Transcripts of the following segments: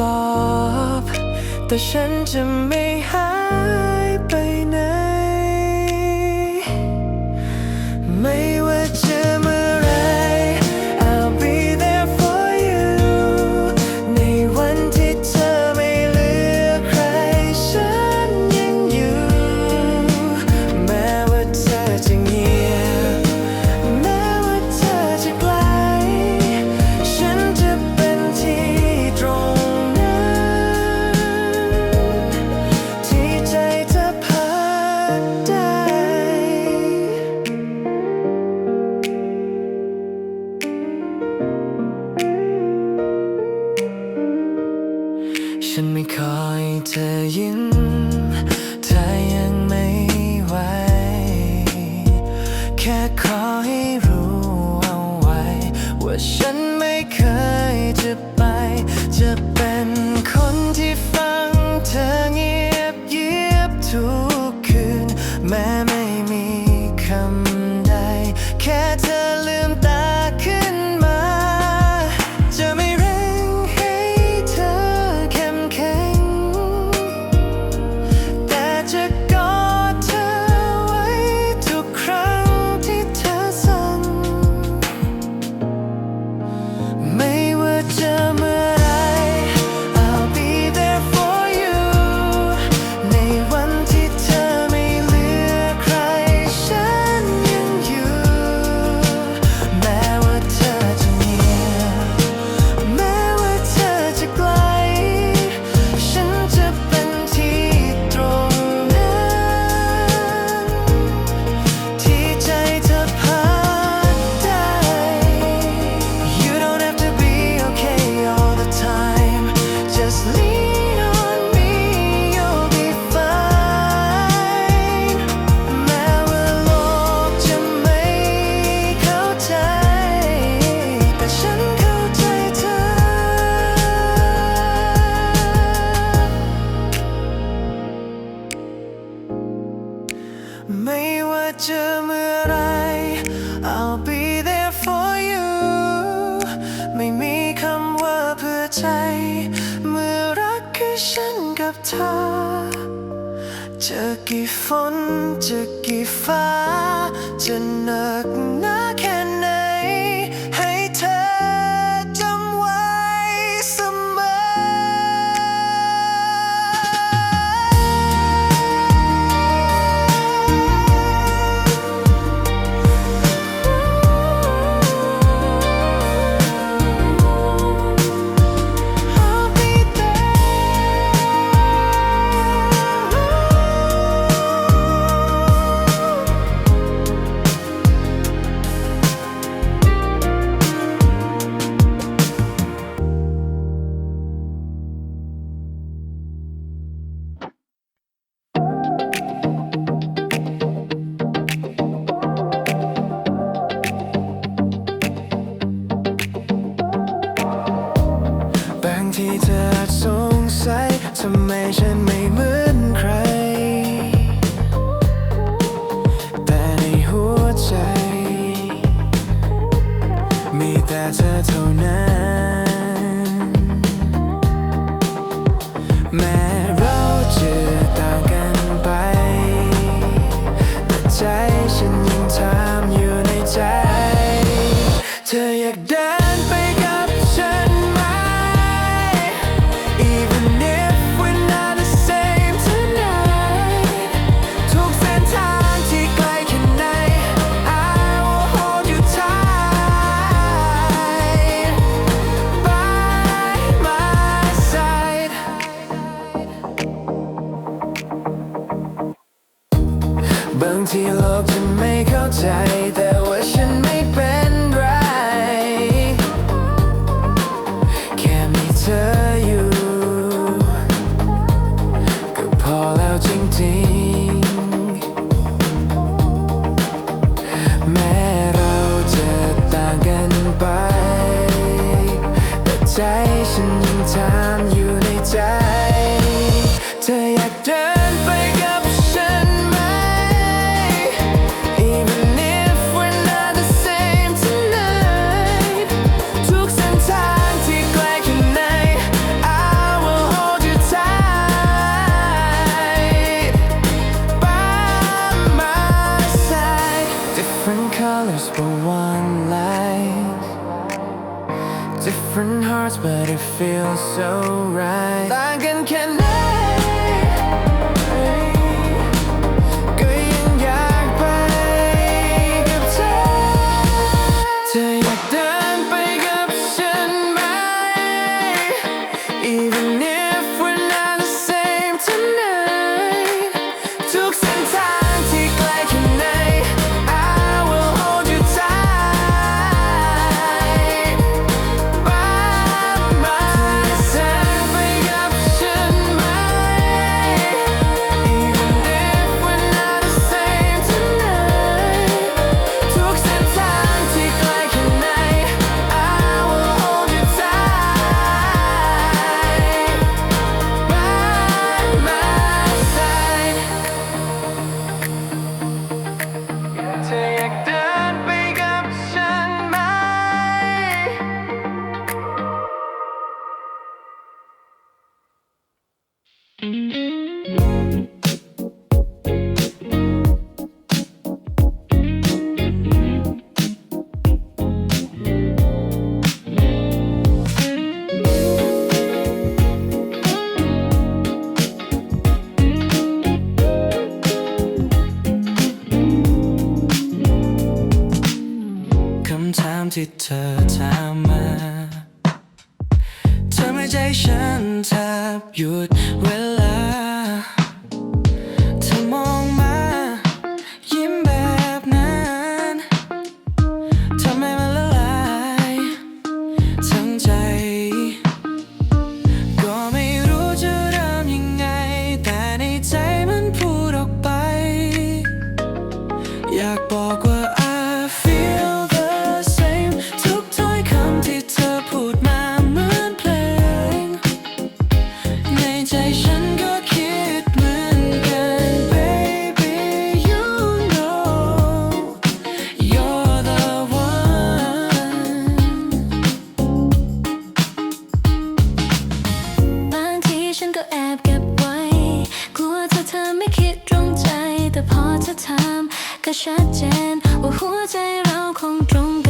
flop แต่ฉันจะไม่หาย man จอเมื่อไร I'll be there for you ไม่มีคำว่าเพื่อใจ เมื่อรักคือฉันกับเธอ จะกี่ฝนจะกี่ฟ้าจะหนัก me that's a now. seen feels so right. ใจฉันแทบหยุด แต่พอจะทำก็ชัดเจน ว่าหัวใจเราคงตรงกัน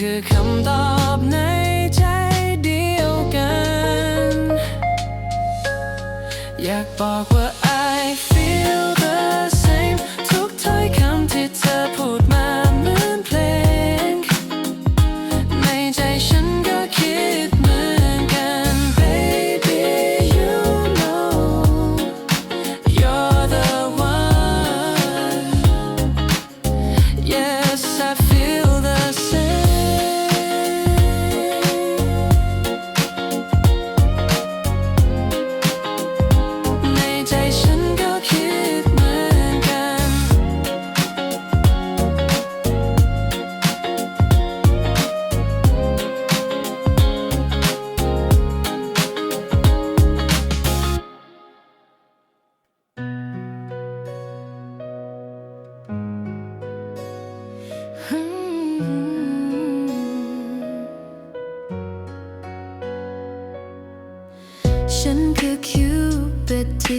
คือคำตอบในใจเดียวกัน อยากบอก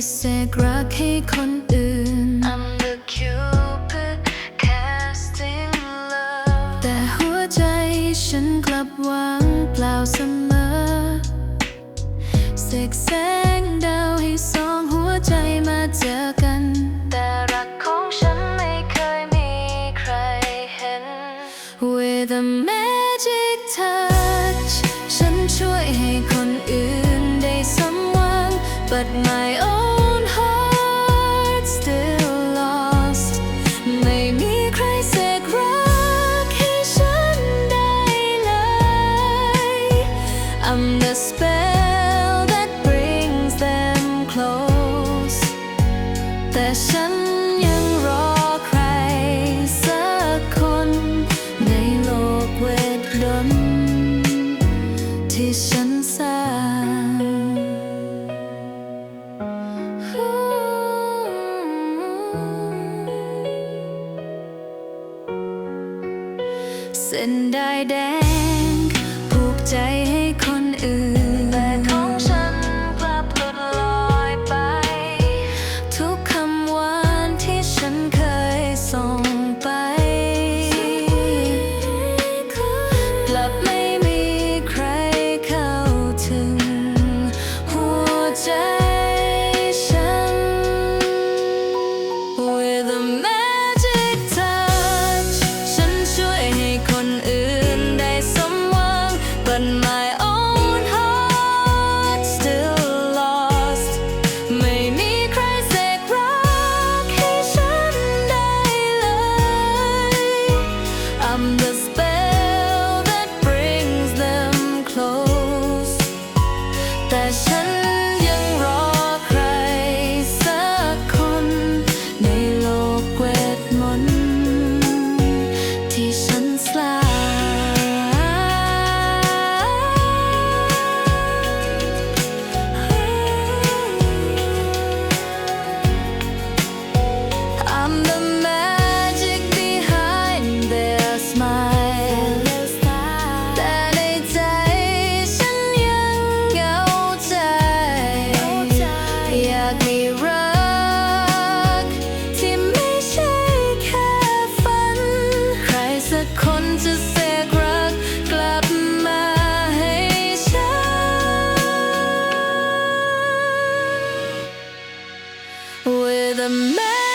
say เส้นได้แดงผูกใจให้คนอื่น man